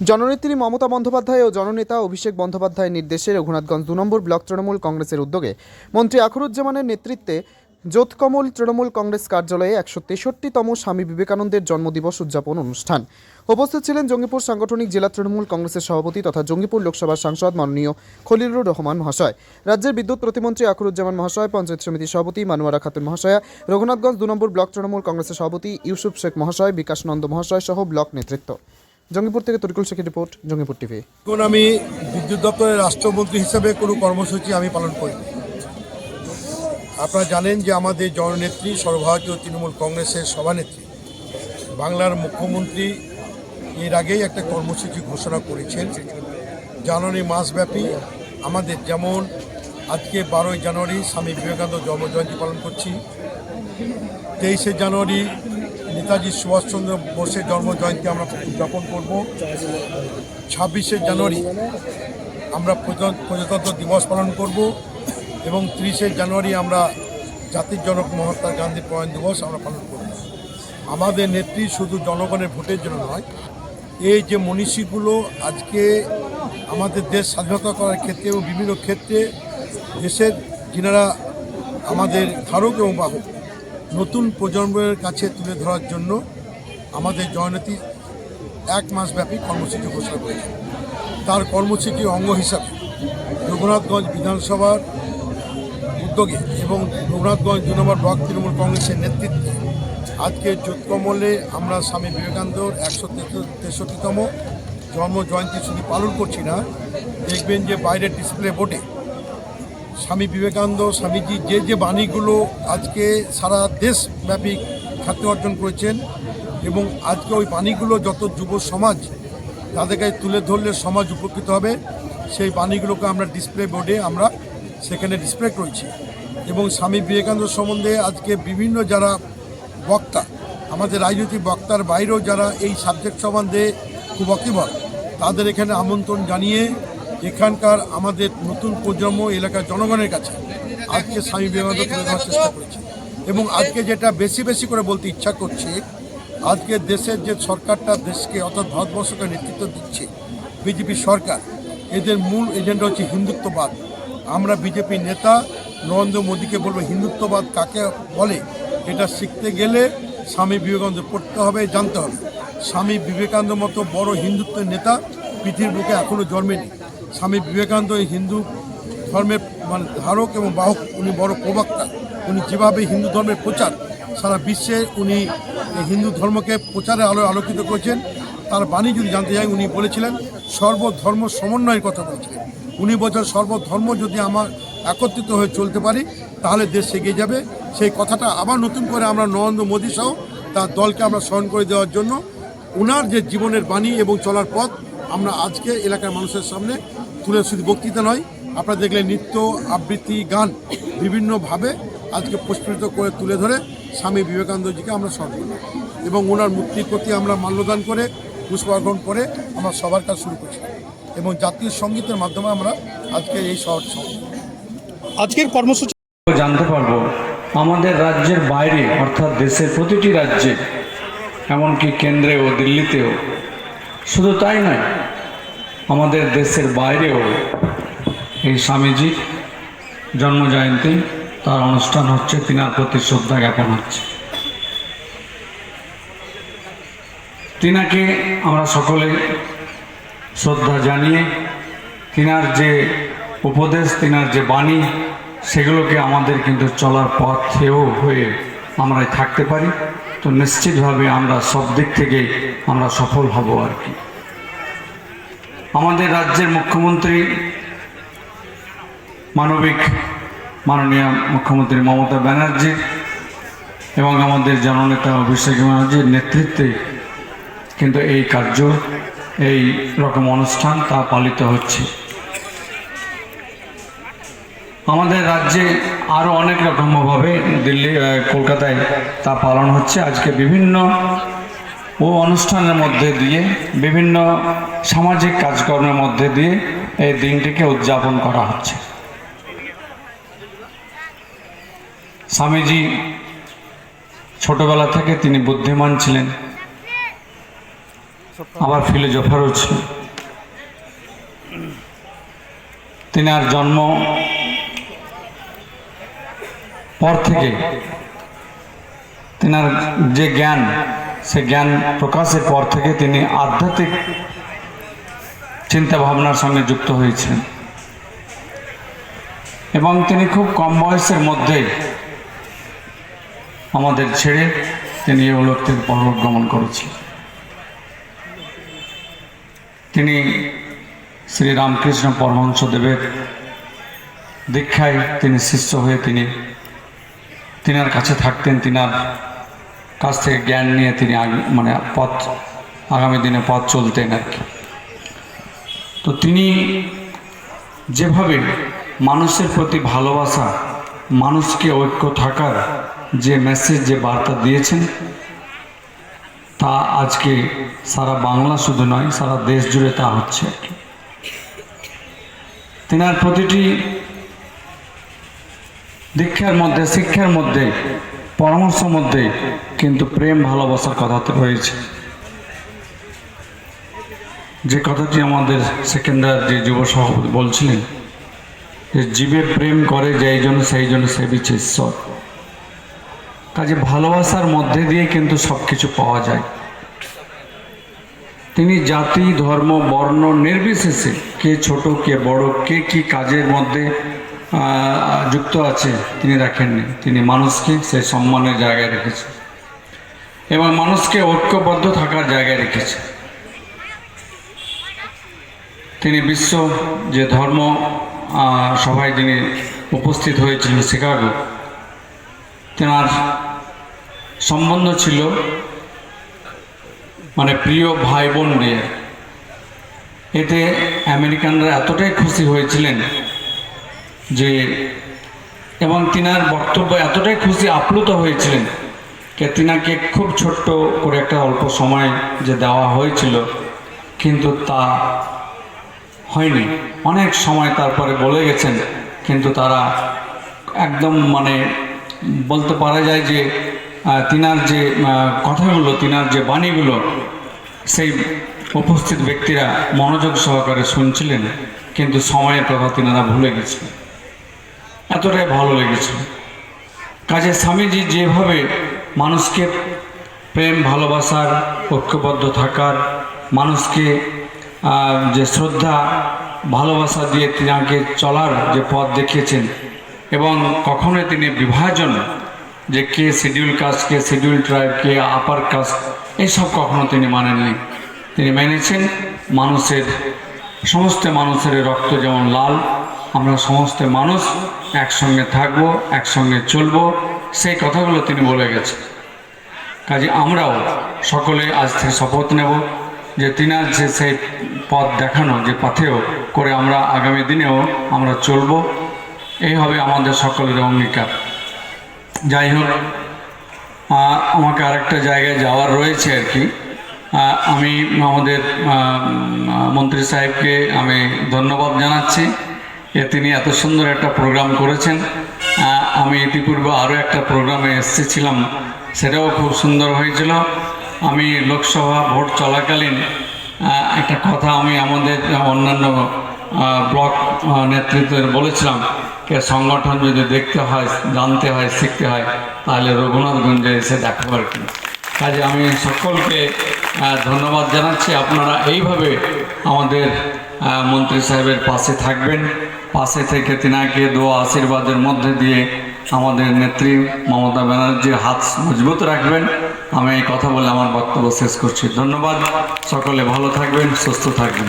জননেত্রী মমতা বন্দ্যোপাধ্যায় ও জননেতা অভিষেক বন্দ্যোপাধ্যায়ের নির্দেশে রঘুনাথগঞ্জ দু নম্বর ব্লক তৃণমূল কংগ্রেসের উদ্যোগে মন্ত্রী আখরুজ্জামানের নেতৃত্বে জোৎকমল তৃণমূল কংগ্রেস কার্যালয়ে একশো তেষট্টিতম স্বামী বিবেকানন্দের জন্মদিবস উদযাপন অনুষ্ঠান। উপস্থিত ছিলেন জঙ্গিপুর সাংগঠনিক জেলা তৃণমূল কংগ্রেসের সভাপতি তথা জঙ্গিপুর লোকসভার সাংসদ মাননীয় খলিলুর রহমান মহাশয়। রাজ্যের বিদ্যুৎ প্রতিমন্ত্রী আখরুজ্জামান মহাশয়, পঞ্চায়েত সমিতির সভাপতি মানুয়ারা খাতুন মহাশয়া, রঘুনাথগঞ্জ দু নম্বর ব্লক তৃণমূল কংগ্রেসের সভাপতি ইউসুফ শেখ মহাশয়, বিকাশ নন্দ মহাশয় সহ ব্লক নেতৃত্ব। জঙ্গিপুর থেকে তরিকুল শেখের রিপোর্ট, জঙ্গিপুর টিভি। এখন আমি বিদ্যুৎ দপ্তরের রাষ্ট্রমন্ত্রী হিসেবে কোনো কর্মসূচি আমি পালন করি আপনারা জানেন যে আমাদের জননেত্রী, সর্বভারতীয় তৃণমূল কংগ্রেসের সভানেত্রী, বাংলার মুখ্যমন্ত্রী এর আগেই একটা কর্মসূচি ঘোষণা করেছেন। জানুয়ারি মাসব্যাপী আমাদের যেমন আজকে বারোই জানুয়ারি স্বামী বিবেকানন্দ জন্মজয়ন্তী পালন করছি, তেইশে জানুয়ারি নেতাজি সুভাষচন্দ্র বোসের জন্মজয়ন্তী আমরা উদযাপন করব। ছাব্বিশে জানুয়ারি আমরা প্রজা- প্রজাতন্ত্র দিবস পালন করব এবং তিরিশে জানুয়ারি আমরা জাতির জনক মহাত্মা গান্ধীর প্রয়াণ দিবস আমরা পালন করব। আমাদের নেত্রী শুধু জনগণের ভোটের জন্য নয়, এই যে মনীষীগুলো আজকে আমাদের দেশ স্বাধীনতা করার ক্ষেত্রে এবং বিভিন্ন ক্ষেত্রে দেশের যিনারা আমাদের ধারক এবং বাহক নতুন প্রজন্মের কাছে তুলে ধরার জন্য আমাদের জয়নীতি এক মাসব্যাপী কর্মসূচি ঘোষণা করেছে। তার কর্মসূচির অঙ্গ হিসাবে রঘুনাথগঞ্জ বিধানসভার উদ্যোগে এবং রঘুনাথগঞ্জ দু নম্বর ব্লক তৃণমূল কংগ্রেসের নেতৃত্বে আজকে যোৎকমলে আমরা স্বামী বিবেকানন্দর একশো তেষট্টিতম জন্ম জয়ন্তী শুধু পালন করছি না, দেখবেন যে বাইরের ডিসপ্লে বোর্ডে স্বামী বিবেকানন্দ, স্বামীজি যে যে বাণীগুলো আজকে সারা দেশব্যাপী খ্যাতি অর্জন করেছেন এবং আজকে ওই বাণীগুলো যত যুব সমাজ তাদের কাছে তুলে ধরলে সমাজ উপকৃত হবে, সেই বাণীগুলোকে আমরা ডিসপ্লে বোর্ডে আমরা সেখানে ডিসপ্লে করেছি। এবং স্বামী বিবেকানন্দ সম্বন্ধে আজকে বিভিন্ন যারা বক্তা, আমাদের রাজনৈতিক বক্তার বাইরেও যারা এই সাবজেক্ট সম্বন্ধে খুব অকিবল, তাদের এখানে আমন্ত্রণ জানিয়ে এখানকার আমাদের নতুন প্রজন্ম এলাকার জনগণের কাছে আজকে স্বামী বিবেকানন্দ তুলে ধরার চেষ্টা করেছি। এবং আজকে যেটা বেশি বেশি করে বলতে ইচ্ছা করছি, আজকে দেশের যে সরকারটা দেশকে অর্থাৎ ভারতবর্ষকে নেতৃত্ব দিচ্ছে, বিজেপি সরকার, এদের মূল এজেন্ডা হচ্ছে হিন্দুত্ববাদ। আমরা বিজেপি নেতা নরেন্দ্র মোদীকে বলব হিন্দুত্ববাদ কাকে বলে, এটা শিখতে গেলে স্বামী বিবেকানন্দ পড়তে হবে, জানতে হবে। স্বামী বিবেকানন্দ মতো বড় হিন্দুত্বের নেতা পৃথিবীর বুকে এখনও জন্মেনি। স্বামী বিবেকানন্দ এই হিন্দু ধর্মের মানে ধারক এবং বাহক, উনি বড় প্রবক্তা। উনি যেভাবে হিন্দু ধর্মের প্রচার, সারা বিশ্বে উনি হিন্দু ধর্মকে প্রচারে আলো, আলোকিত করেছেন। তার বাণী যদি জানতে চাই উনি বলেছিলেন, সর্বধর্ম সমন্বয়ের কথা বলেছিলেন। উনি বছর সর্বধর্ম যদি আমার একত্রিত হয়ে চলতে পারি, তাহলে দেশ এগিয়ে যাবে। সেই কথাটা আবার নতুন করে আমরা নরেন্দ্র মোদী সহ তার দলকে আমরা স্মরণ করে দেওয়ার জন্য ওনার যে জীবনের বাণী এবং চলার পথ, আমরা আজকে এলাকার মানুষের সামনে তুলে শুধু বক্তৃতা নয় আপনারা দেখলেন নৃত্য আবৃত্তি গান বিভিন্নভাবে আজকে পুষ্পিত করে তুলে ধরে স্বামী বিবেকানন্দজিকে আমরা স্মরণ করলাম এবং ওনার মূর্তির প্রতি আমরা মাল্যদান করে পুষ্পার্পণ করে আমরা সবার কাজ শুরু করছি এবং জাতীয় সঙ্গীতের মাধ্যমে আমরা আজকে এই শহর আজকের কর্মসূচি জানতে পারব আমাদের রাজ্যের বাইরে অর্থাৎ দেশের প্রতিটি রাজ্যে এমনকি কেন্দ্রে ও দিল্লিতেও শুধু তাই নয় আমাদের দেশের বাইরেও এই স্বামীজির জন্মজয়ন্তী তার অনুষ্ঠান হচ্ছে, তিনার প্রতি শ্রদ্ধা জ্ঞাপন হচ্ছে। তিনাকে আমরা সকলে শ্রদ্ধা জানিয়ে, তিনার যে উপদেশ, তিনার যে বাণী, সেগুলোকে আমাদের কিন্তু চলার পথেও হয়ে আমরা থাকতে পারি। তো নিশ্চিতভাবে আমরা সব দিক থেকেই আমরা সফল হব আর কি। আমাদের রাজ্যের মুখ্যমন্ত্রী, মানবিক, মাননীয় মুখ্যমন্ত্রী মমতা ব্যানার্জি এবং আমাদের জননেতা অভিষেক ব্যানার্জির নেতৃত্বে কিন্তু এই কার্য, এই রকম অনুষ্ঠান তা পালিত হচ্ছে। আমাদের রাজ্যে আরও অনেক রকমভাবে দিল্লি কলকাতায় তা পালন হচ্ছে। আজকে বিভিন্ন ও অনুষ্ঠানের মধ্যে দিয়ে, বিভিন্ন সামাজিক কাজকর্মের মধ্যে দিয়ে এই দিনটিকে উদযাপন করা হচ্ছে। স্বামীজি ছোটবেলা থেকে তিনি বুদ্ধিমান ছিলেন। আবার ফিলোজফারও ছিলেন। তিনার জন্ম পর থেকে তিনার যে জ্ঞান সে জ্ঞান প্রকাশের পর থেকে তিনি আধ্যাত্মিক চিন্তা ভাবনার সঙ্গে যুক্ত হয়েছেন। এবং তিনি খুব কম বয়সের মধ্যে আমাদের ছেড়ে তিনি এই লোক থেকে পরলোক গমন করেছিলেন তিনি শ্রী রামকৃষ্ণ পরমহংসদেবের দীক্ষায় তিনি শিষ্য হয়ে তিনি, তিনার কাছে থাকতেন, তিনার কাছ থেকে জ্ঞান নিয়ে তিনি মানে পথ, আগামী দিনে পথ চলতেন আর কি। তো তিনি যেভাবে মানুষের প্রতি ভালোবাসা, মানুষকে ঐক্য থাকার যে মেসেজ যে বার্তা দিয়েছেন, তা আজকে সারা বাংলা শুধু নয়, সারা দেশ জুড়ে তা হচ্ছে তেনার প্রতিটি দীক্ষার মধ্যে, শিক্ষার মধ্যে পরামর্শের মধ্যে কিন্তু প্রেম ভালোবাসার কথা রয়েছে। যে কথাটি আমাদের সেকেন্ডার যে যুব সভাপতি বলছিলেন যে জীবে প্রেম করে যেই জন্য সেই জন্য সেবিছে ঈশ্বর। কাজে ভালোবাসার মধ্যে দিয়ে কিন্তু সব কিছু পাওয়া যায়। তিনি জাতি, ধর্ম, বর্ণ নির্বিশেষে কে ছোট, কে বড়, কে কি কাজের মধ্যে যুক্ত আছে, তিনি রাখেননি। তিনি মানুষকে সেই সম্মানের জায়গায় রেখেছে। এবং মানুষকে ঐক্যবদ্ধ থাকার জায়গায় রেখেছে। তিনি বিশ্ব যে ধর্ম সভায় তিনি উপস্থিত হয়েছিলেন, শিকাগো, তেনার সম্বন্ধ ছিল মানে প্রিয় ভাই বোন নিয়ে। এতে আমেরিকানরা এতটাই খুশি হয়েছিলেন যে এবং তিনার বক্তব্য এতটাই খুশি আপ্লুত হয়েছিলেন যে তিনাকে খুব ছোট্ট করে একটা অল্প সময় যে দেওয়া হয়েছিল, কিন্তু তা হয়নি। অনেক সময় তারপরে বলে গেছেন, কিন্তু তারা একদম মানে বলতে পারা যায় যে তিনার যে কথাগুলো, তিনার যে বাণীগুলো, সেই উপস্থিত ব্যক্তিরা মনোযোগ সহকারে শুনছিলেন, কিন্তু সময়ের কথা তিনারা ভুলে গেছিলেন। এতটাই ভালো লেগেছে। কাজে স্বামীজি যেভাবে মানুষকে প্রেম, ভালোবাসার, ঐক্যবদ্ধ থাকার, মানুষকে যে শ্রদ্ধা, ভালোবাসা দিয়ে তিনি তিনাকে চলার যে পথ দেখিয়েছেন এবং কখনোই তিনি বিভাজন যে কে শিডিউল কাস্ট কে শিডিউল ট্রাইব কে আপার কাস্ট এইসব কখনো তিনি মানেননি। তিনি মেনেছেন মানুষের, সমস্ত মানুষের রক্ত যেমন লাল আমরা সমস্ত মানুষ একসঙ্গে থাকব, একসঙ্গে চলবো, সেই কথাগুলো তিনি বলে গেছেন। কাজে আমরাও সকলে আজ থেকে শপথ নেব যে তিনার যে সেই পথ দেখানো, যে পথেও করে আমরা আগামী দিনেও আমরা চলব, এই হবে আমাদের সকলের অঙ্গীকার। যাই হোক আমাকে আরেকটা জায়গায় যাওয়ার রয়েছে আর কি। আমি আমাদের মন্ত্রী সাহেবকে আমি ধন্যবাদ জানাচ্ছি। যে তিনি এত সুন্দর একটা প্রোগ্রাম করেছেন। আমি ইতিপূর্বে আরও একটা প্রোগ্রামে এসেছিলাম, সেটাও খুব সুন্দর হয়েছিল। আমি লোকসভা ভোট চলাকালীন একটা কথা আমি আমাদের অন্যান্য ব্লক নেতৃত্বের বলেছিলাম যে সংগঠন যদি দেখতে হয়, জানতে হয়, শিখতে হয়, তাহলে রঘুনাথগঞ্জে এসে দেখো আর কি। কাজে আমি সকলকে ধন্যবাদ জানাচ্ছি। আপনারা এইভাবে আমাদের মন্ত্রী সাহেবের পাশে থাকবেন। পাশে থেকে তিনাকে দোয়া আশীর্বাদের মধ্যে দিয়ে আমাদের নেত্রী মমতা ব্যানার্জির হাত মজবুত রাখবেন। আমি এই কথা বলে আমার বক্তব্য শেষ করছি। ধন্যবাদ। সকলে ভালো থাকবেন, সুস্থ থাকবেন।